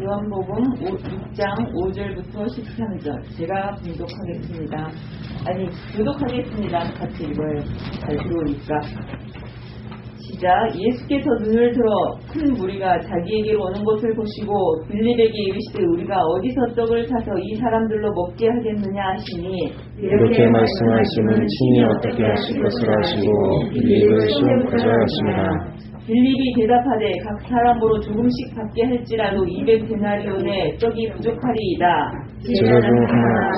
요한복음 6장 5절부터 13절 제가 분독하겠습니다. 아니 교독하겠습니다. 같이 읽어요. 잘 들어오니까. 시작 예수께서 눈을 들어 큰 무리가 자기에게로 오는 것을 보시고 빌립에게 이르시되 우리가 어디서 떡을 사서 이 사람들로 먹게 하겠느냐 하시니 이렇게 말씀하시면 친히 어떻게 하실 것을 아시고 빌립을 시험하자 하십니다. 빌립이 대답하되 각 사람으로 조금씩 받게 할지라도 200데나리온에 떡이 부족하리이다. 제자 중 하나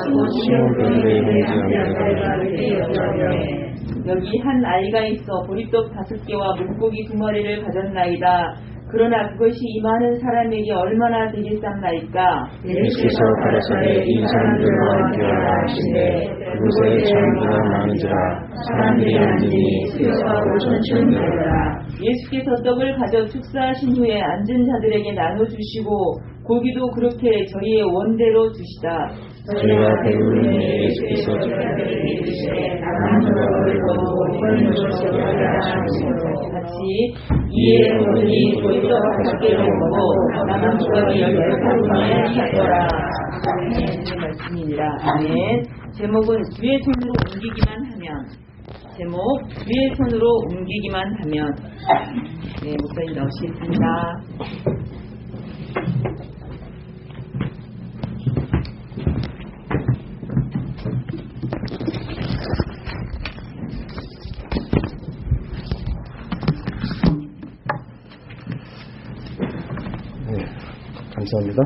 여기 한 아이가 있어 보리떡 다섯 개와 물고기 두 마리를 가졌나이다. 그러나 그것이 이 많은 사람에게 얼마나 되겠삼나이까? 예수께서 가라사대 이 사람들과 함께하라 하시되 그곳에 장기가 많은지라 사람들이 앉으니 수여가 오천천이라 예수께서 떡을 가져 축사하신 후에 앉은 자들에게 나눠주시고 고기도 그렇게 저희의 원대로 주시다. 저희가 배우니 예수께서 같이 이에 보리떡 다섯 개를 먹고 남은 조각이 열두 가구에 하더라. 하나님의 말씀이니라. 아멘. 제목은 주의 손으로 옮기기만 하면 제목 주의 손으로 옮기기만 하면 네 목사님 나오시겠습니다. 감사합니다.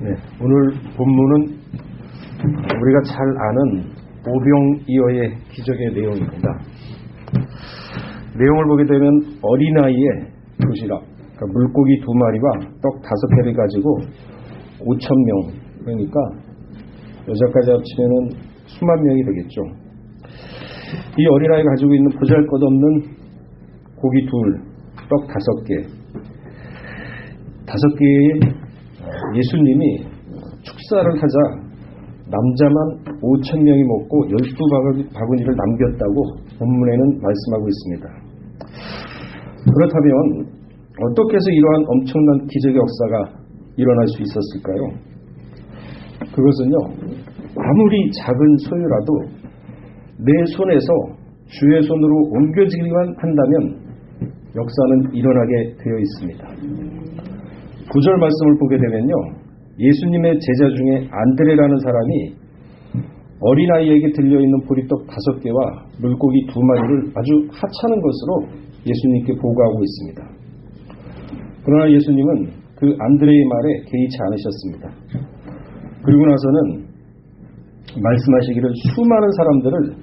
네, 오늘 본문은 우리가 잘 아는 오병이어의 기적의 내용입니다. 내용을 보게 되면 어린아이의 도시락, 그러니까 물고기 두 마리와 떡 다섯 개를 가지고 5천 명, 그러니까 여자까지 합치면 수만 명이 되겠죠. 이 어린아이가 가지고 있는 보잘 것 없는 고기 둘, 떡 다섯 개, 다섯 개의 예수님이 축사를 하자 남자만 5천 명이 먹고 12바구니를 남겼다고 본문에는 말씀하고 있습니다. 그렇다면 어떻게 해서 이러한 엄청난 기적의 역사가 일어날 수 있었을까요? 그것은요, 아무리 작은 소유라도 내 손에서 주의 손으로 옮겨지기만 한다면 역사는 일어나게 되어 있습니다. 구절 말씀을 보게 되면요. 예수님의 제자 중에 안드레라는 사람이 어린아이에게 들려있는 보리떡 다섯 개와 물고기 두 마리를 아주 하찮은 것으로 예수님께 보고하고 있습니다. 그러나 예수님은 그 안드레의 말에 개의치 않으셨습니다. 그리고 나서는 말씀하시기를 수많은 사람들을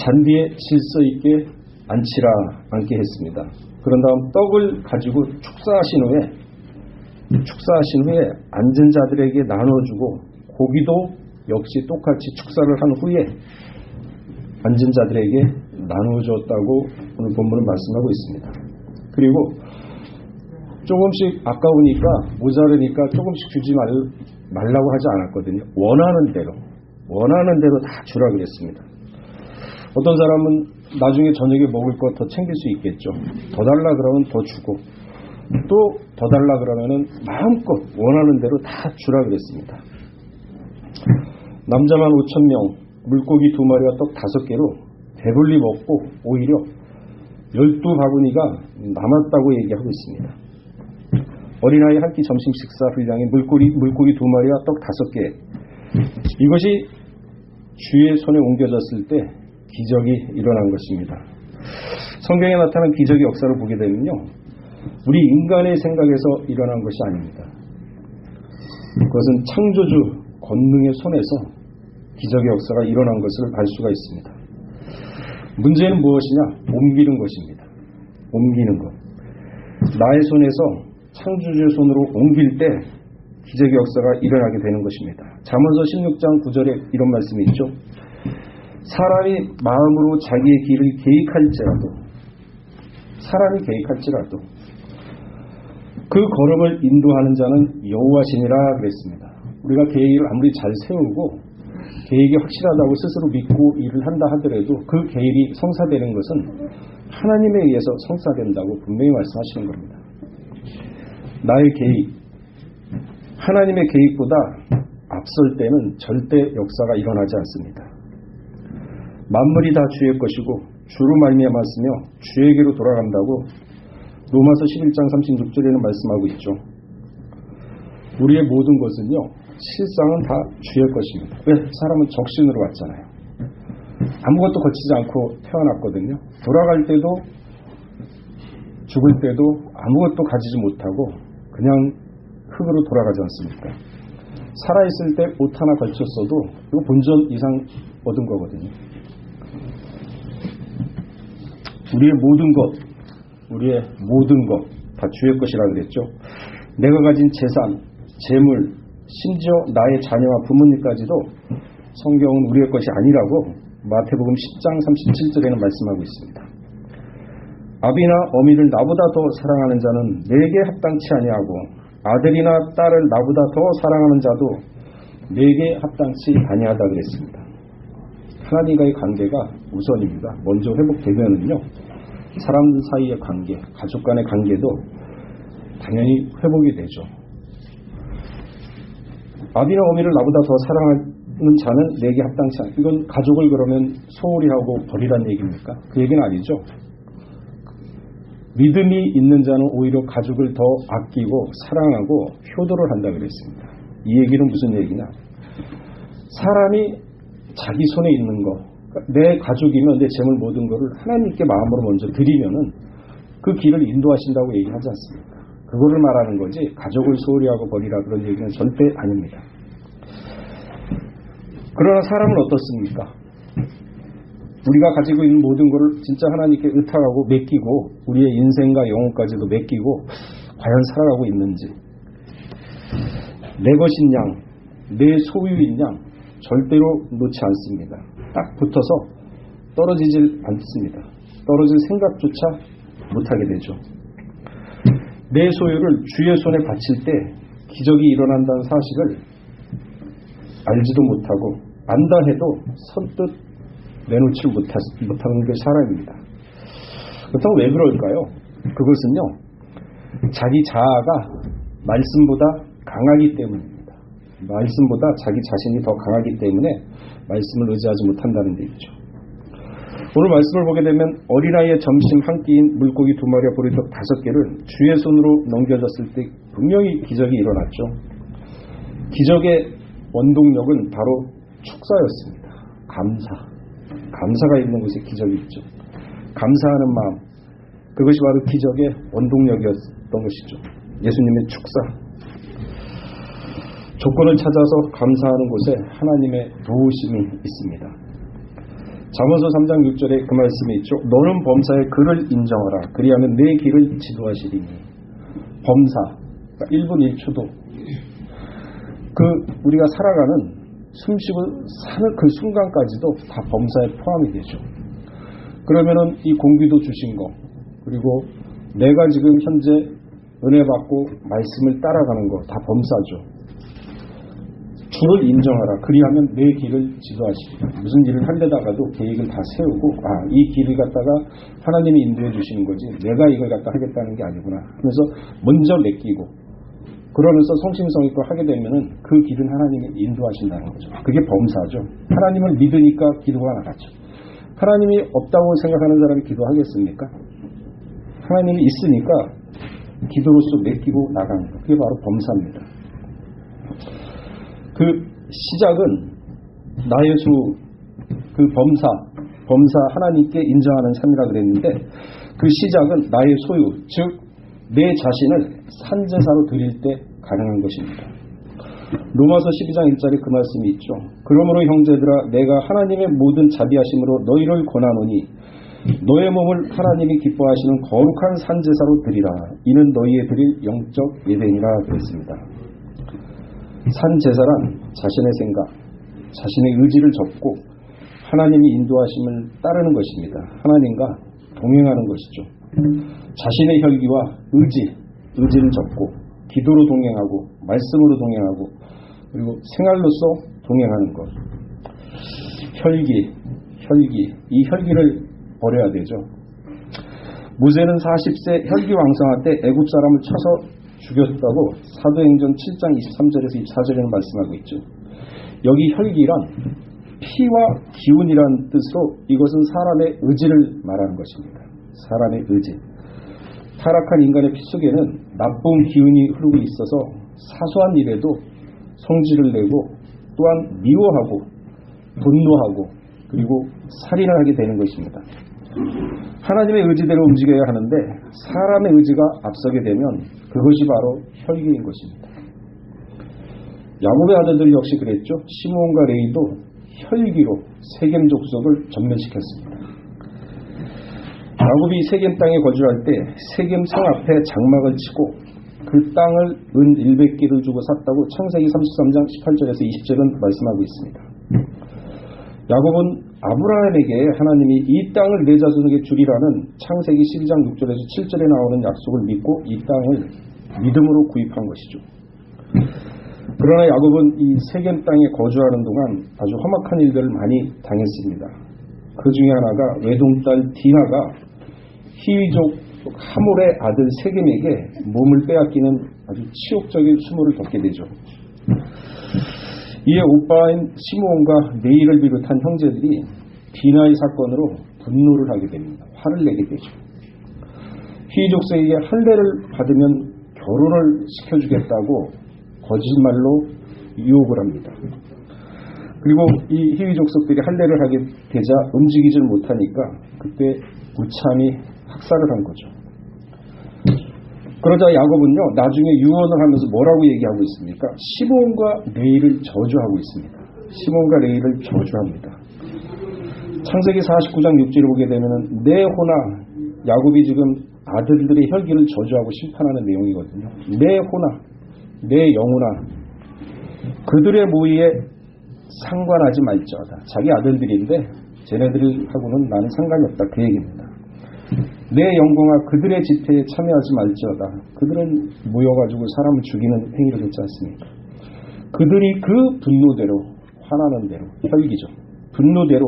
잔디에 질서 있게 앉히라 앉게 했습니다. 그런 다음 떡을 가지고 축사하신 후에 축사하신 후에 앉은 자들에게 나눠주고 고기도 역시 똑같이 축사를 한 후에 앉은 자들에게 나눠줬다고 오늘 본문은 말씀하고 있습니다. 그리고 조금씩 아까우니까 모자르니까 조금씩 주지 말, 말라고 하지 않았거든요. 원하는 대로 원하는 대로 다 주라 그랬습니다. 어떤 사람은 나중에 저녁에 먹을 것더 챙길 수 있겠죠. 더 달라 그러면 더 주고 또 더 달라 그러면은 마음껏 원하는 대로 다 주라 그랬습니다. 남자만 5천 명, 물고기 두 마리와 떡 다섯 개로 배불리 먹고 오히려 열두 바구니가 남았다고 얘기하고 있습니다. 어린아이 한 끼 점심 식사 분량의 물고기, 물고기 두 마리와 떡 다섯 개. 이것이 주의 손에 옮겨졌을 때 기적이 일어난 것입니다. 성경에 나타난 기적의 역사를 보게 되면요. 우리 인간의 생각에서 일어난 것이 아닙니다. 그것은 창조주 권능의 손에서 기적의 역사가 일어난 것을 알 수가 있습니다. 문제는 무엇이냐? 옮기는 것입니다. 옮기는 것. 나의 손에서 창조주의 손으로 옮길 때 기적의 역사가 일어나게 되는 것입니다. 잠언서 16장 9절에 이런 말씀이 있죠. 사람이 마음으로 자기의 길을 계획할지라도 사람이 계획할지라도 그 걸음을 인도하는 자는 여호와시니라 그랬습니다. 우리가 계획을 아무리 잘 세우고 계획이 확실하다고 스스로 믿고 일을 한다 하더라도 그 계획이 성사되는 것은 하나님에 의해서 성사된다고 분명히 말씀하시는 겁니다. 나의 계획, 하나님의 계획보다 앞설 때는 절대 역사가 일어나지 않습니다. 만물이 다 주의 것이고 주로 말미암았으며 주에게로 돌아간다고 로마서 11장 36절에는 말씀하고 있죠. 우리의 모든 것은요, 실상은 다 주의 것입니다. 왜? 사람은 적신으로 왔잖아요. 아무것도 거치지 않고 태어났거든요. 돌아갈 때도 죽을 때도 아무것도 가지지 못하고 그냥 흙으로 돌아가지 않습니까? 살아있을 때 옷 하나 걸쳤어도 이거 본전 이상 얻은 거거든요. 우리의 모든 것, 우리의 모든 것 다 주의 것이라 그랬죠. 내가 가진 재산, 재물, 심지어 나의 자녀와 부모님까지도 성경은 우리의 것이 아니라고 마태복음 10장 37절에는 말씀하고 있습니다. 아비나 어미를 나보다 더 사랑하는 자는 내게 합당치 아니하고 아들이나 딸을 나보다 더 사랑하는 자도 내게 합당치 아니하다 그랬습니다. 하나님과의 관계가 우선입니다. 먼저 회복되면은요, 사람들 사이의 관계, 가족 간의 관계도 당연히 회복이 되죠. 아비나 어미를 나보다 더 사랑하는 자는 내게 합당치 않. 이건 가족을 그러면 소홀히 하고 버리란 얘기입니까? 그 얘기는 아니죠. 믿음이 있는 자는 오히려 가족을 더 아끼고 사랑하고 효도를 한다 그랬습니다. 이 얘기는 무슨 얘기냐? 사람이 자기 손에 있는 거, 그러니까 내 가족이면 내 재물 모든 거를 하나님께 마음으로 먼저 드리면은 그 길을 인도하신다고 얘기하지 않습니까? 그거를 말하는 거지 가족을 소홀히 하고 버리라 그런 얘기는 절대 아닙니다. 그러나 사람은 어떻습니까? 우리가 가지고 있는 모든 것을 진짜 하나님께 의탁하고 맡기고 우리의 인생과 영혼까지도 맡기고 과연 살아가고 있는지 내 것인 양, 내 소유인 양 절대로 놓지 않습니다. 딱 붙어서 떨어지질 않습니다. 떨어질 생각조차 못하게 되죠. 내 소유를 주의 손에 바칠 때 기적이 일어난다는 사실을 알지도 못하고 안다 해도 선뜻 내놓지 못하, 못하는 게 사람입니다. 그렇다고 왜 그럴까요? 그것은요, 자기 자아가 말씀보다 강하기 때문입니다. 말씀보다 자기 자신이 더 강하기 때문에 말씀을 의지하지 못한다는 얘기죠. 오늘 말씀을 보게 되면 어린아이의 점심 한 끼인 물고기 두 마리와 보리떡 다섯 개를 주의 손으로 넘겨졌을 때 분명히 기적이 일어났죠. 기적의 원동력은 바로 축사였습니다. 감사. 감사가 있는 곳에 기적이 있죠. 감사하는 마음. 그것이 바로 기적의 원동력이었던 것이죠. 예수님의 축사. 조건을 찾아서 감사하는 곳에 하나님의 도우심이 있습니다. 잠언서 3장 6절에 그 말씀이 있죠. 너는 범사의 글을 인정하라. 그리하면 내 길을 지도하시리니. 범사. 그러니까 1분 1초도. 그 우리가 살아가는 숨쉬고 사는 그 순간까지도 다 범사에 포함이 되죠. 그러면은 이 공기도 주신 거, 그리고 내가 지금 현재 은혜 받고 말씀을 따라가는 거 다 범사죠. 주를 인정하라. 그리하면 내 길을 지도하시리라. 무슨 일을 한데다가도 계획을 다 세우고 아, 이 길을 갖다가 하나님이 인도해 주시는 거지 내가 이걸 갖다 하겠다는 게 아니구나 하면서 먼저 맡기고 그러면서 성심성 있고 하게 되면은 그 길은 하나님이 인도하신다는 거죠. 그게 범사죠. 하나님을 믿으니까 기도가 나가죠. 하나님이 없다고 생각하는 사람이 기도하겠습니까? 하나님이 있으니까 기도로서 맡기고 나가는 거. 그게 바로 범사입니다. 그 시작은 나의 주, 그 범사, 범사 하나님께 인정하는 삶이라 그랬는데 그 시작은 나의 소유, 즉, 내 자신을 산제사로 드릴 때 가능한 것입니다. 로마서 12장 1절에 그 말씀이 있죠. 그러므로 형제들아 내가 하나님의 모든 자비하심으로 너희를 권하노니 너의 몸을 하나님이 기뻐하시는 거룩한 산제사로 드리라. 이는 너희의 드릴 영적 예배니라 그랬습니다. 산 제사란 자신의 생각, 자신의 의지를 접고 하나님이 인도하심을 따르는 것입니다. 하나님과 동행하는 것이죠. 자신의 혈기와 의지, 의지를 접고 기도로 동행하고 말씀으로 동행하고 그리고 생활로서 동행하는 것. 혈기, 혈기, 이 혈기를 버려야 되죠. 모세는 40세 혈기 왕성할 때 애굽 사람을 쳐서 죽였다고 사도행전 7장 23절에서 24절에는 말씀하고 있죠. 여기 혈기란 피와 기운이라는 뜻으로 이것은 사람의 의지를 말하는 것입니다. 사람의 의지. 타락한 인간의 피 속에는 나쁜 기운이 흐르고 있어서 사소한 일에도 성질을 내고 또한 미워하고 분노하고 그리고 살인을 하게 되는 것입니다. 하나님의 의지대로 움직여야 하는데 사람의 의지가 앞서게 되면 그것이 바로 혈기인 것입니다. 야곱의 아들들 역시 그랬죠. 시몬과 레이도 혈기로 세겜 족속을 전멸시켰습니다. 야곱이 세겜 땅에 거주할 때 세겜 성 앞에 장막을 치고 그 땅을 은 100개를 주고 샀다고 창세기 33장 18절에서 20절은 말씀하고 있습니다. 야곱은 아브라함에게 하나님이 이 땅을 내 자손에게 주리라는 창세기 12장 6절에서 7절에 나오는 약속을 믿고 이 땅을 믿음으로 구입한 것이죠. 그러나 야곱은 이 세겜 땅에 거주하는 동안 아주 험악한 일들을 많이 당했습니다. 그 중에 하나가 외동딸 디나가 히위족 하몰의 아들 세겜에게 몸을 빼앗기는 아주 치욕적인 수모를 겪게 되죠. 이에 오빠인 시므온과 네일을 비롯한 형제들이 디나의 사건으로 분노를 하게 됩니다. 화를 내게 되죠. 히족세에게 할례를 받으면 결혼을 시켜주겠다고 거짓말로 유혹을 합니다. 그리고 이 희위 족속들이 할례를 하게 되자 움직이질 못하니까 그때 무참히 학살을 한 거죠. 그러자 야곱은요 나중에 유언을 하면서 뭐라고 얘기하고 있습니까? 시몬과 레이를 저주하고 있습니다. 시몬과 레이를 저주합니다. 창세기 49장 6절을 보게 되면은 내 호나 야곱이 지금 아들들의 혈기를 저주하고 심판하는 내용이거든요. 내 호나 내 영혼아 그들의 모의에 상관하지 말지어다. 자기 아들들인데 쟤네들하고는 나는 상관이 없다. 그 얘기입니다. 내 영광아 그들의 집회에 참여하지 말지어다. 그들은 모여가지고 사람을 죽이는 행위를 했지 않습니까? 그들이 그 분노대로 화나는 대로 혈기죠. 분노대로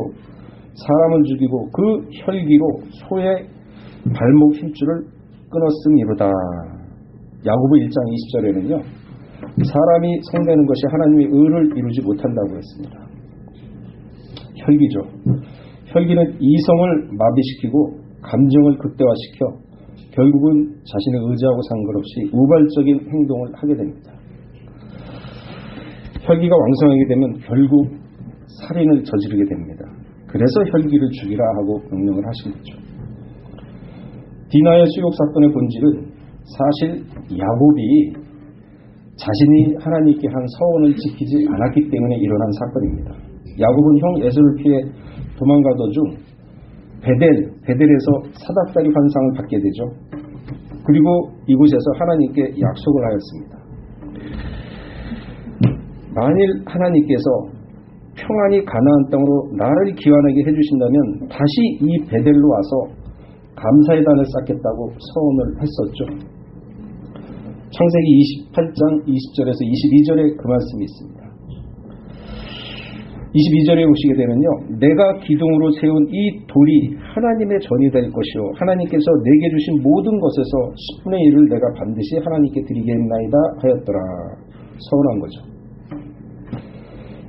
사람을 죽이고 그 혈기로 소의 발목 힘줄을 끊었음이로다. 야고보 1장 20절에는요. 사람이 성되는 것이 하나님의 의를 이루지 못한다고 했습니다. 혈기죠. 혈기는 이성을 마비시키고 감정을 극대화시켜 결국은 자신의 의지하고 상관없이 우발적인 행동을 하게 됩니다. 혈기가 왕성하게 되면 결국 살인을 저지르게 됩니다. 그래서 혈기를 죽이라 하고 명령을 하신 거죠. 디나의 수욕 사건의 본질은 사실 야곱이 자신이 하나님께 한 서원을 지키지 않았기 때문에 일어난 사건입니다. 야곱은 형 에서를 피해 도망가던 중 베델, 베델에서 사닥다리 환상을 받게 되죠. 그리고 이곳에서 하나님께 약속을 하였습니다. 만일 하나님께서 평안히 가나안 땅으로 나를 기환하게 해주신다면 다시 이 베델로 와서 감사의 단을 쌓겠다고 서원을 했었죠. 창세기 28장 20절에서 22절에 그 말씀이 있습니다. 22절에 오시게 되면요. 내가 기둥으로 세운 이 돌이 하나님의 전이 될 것이요. 하나님께서 내게 주신 모든 것에서 10분의 1을 내가 반드시 하나님께 드리겠나이다 하였더라. 서원한 거죠.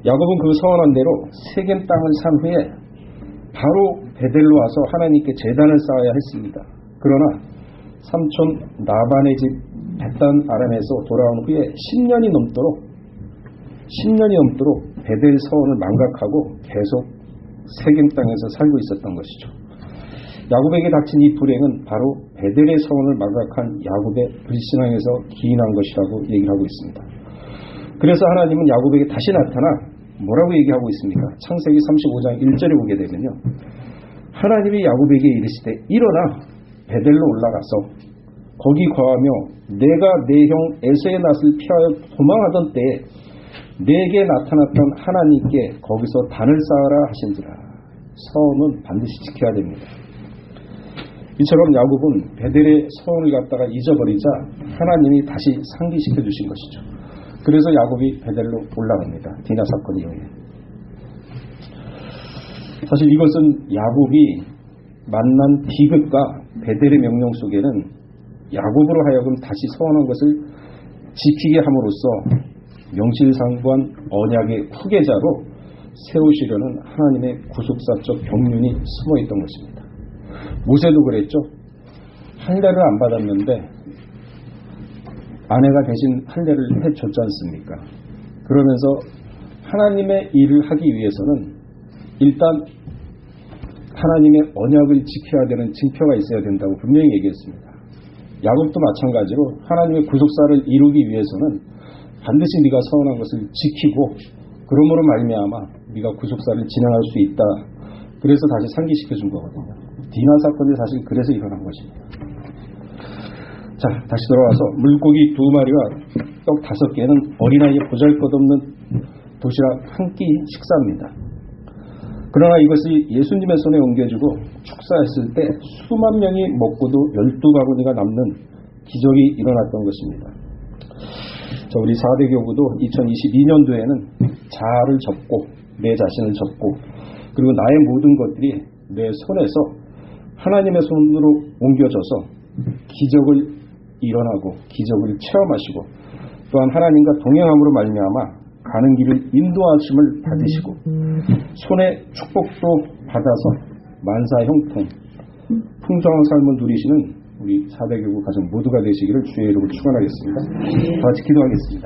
야곱은 그 서원한 대로 세겜 땅을 산 후에 바로 베델로 와서 하나님께 재단을 쌓아야 했습니다. 그러나 삼촌 나반의 집 베단 아람에서 돌아온 후에 10년이 넘도록 10년이 넘도록 베델 서원을 망각하고 계속 세겜 땅에서 살고 있었던 것이죠. 야곱에게 닥친 이 불행은 바로 베델의 서원을 망각한 야곱의 불신앙에서 기인한 것이라고 얘기를 하고 있습니다. 그래서 하나님은 야곱에게 다시 나타나 뭐라고 얘기하고 있습니까? 창세기 35장 1절에 보게 되면요. 하나님이 야곱에게 이르시되 일어나 베델로 올라가서 거기 거하며 내가 내 형 에서의 낯을 피하여 도망하던 때에 내게 나타났던 하나님께 거기서 단을 쌓아라 하신지라 서원은 반드시 지켜야 됩니다. 이처럼 야곱은 베델의 서원을 갖다가 잊어버리자 하나님이 다시 상기시켜 주신 것이죠. 그래서 야곱이 베델로 올라갑니다. 디나 사건 이후에. 사실 이것은 야곱이 만난 디귿과 베델의 명령 속에는 야곱으로 하여금 다시 서원한 것을 지키게 함으로써 명실상부한 언약의 후계자로 세우시려는 하나님의 구속사적 경륜이 숨어 있던 것입니다. 모세도 그랬죠. 할례를 안 받았는데 아내가 대신 할례를 해줬지 않습니까? 그러면서 하나님의 일을 하기 위해서는 일단 하나님의 언약을 지켜야 되는 징표가 있어야 된다고 분명히 얘기했습니다. 야곱도 마찬가지로 하나님의 구속사를 이루기 위해서는 반드시 네가 서원한 것을 지키고 그러므로 말미암아 네가 구속사를 진행할 수 있다. 그래서 다시 상기시켜 준 거거든요. 디나 사건이 사실 그래서 일어난 것입니다. 자, 다시 돌아와서 물고기 두 마리와 떡 다섯 개는 어린아이의 보잘것없는 도시락 한 끼 식사입니다. 그러나 이것이 예수님의 손에 옮겨지고 축사했을 때 수만 명이 먹고도 열두 바구니가 남는 기적이 일어났던 것입니다. 자, 우리 4대 교구도 2022년도에는 자아를 접고 내 자신을 접고 그리고 나의 모든 것들이 내 손에서 하나님의 손으로 옮겨져서 기적을 일어나고 기적을 체험하시고 또한 하나님과 동행함으로 말미암아 가는 길을 인도하심을 받으시고 손에 축복도 받아서 만사 형통 풍성한 삶을 누리시는 우리 사대교구 가정 모두가 되시기를 주의 이름으로 축원하겠습니다. 다 같이 기도하겠습니다.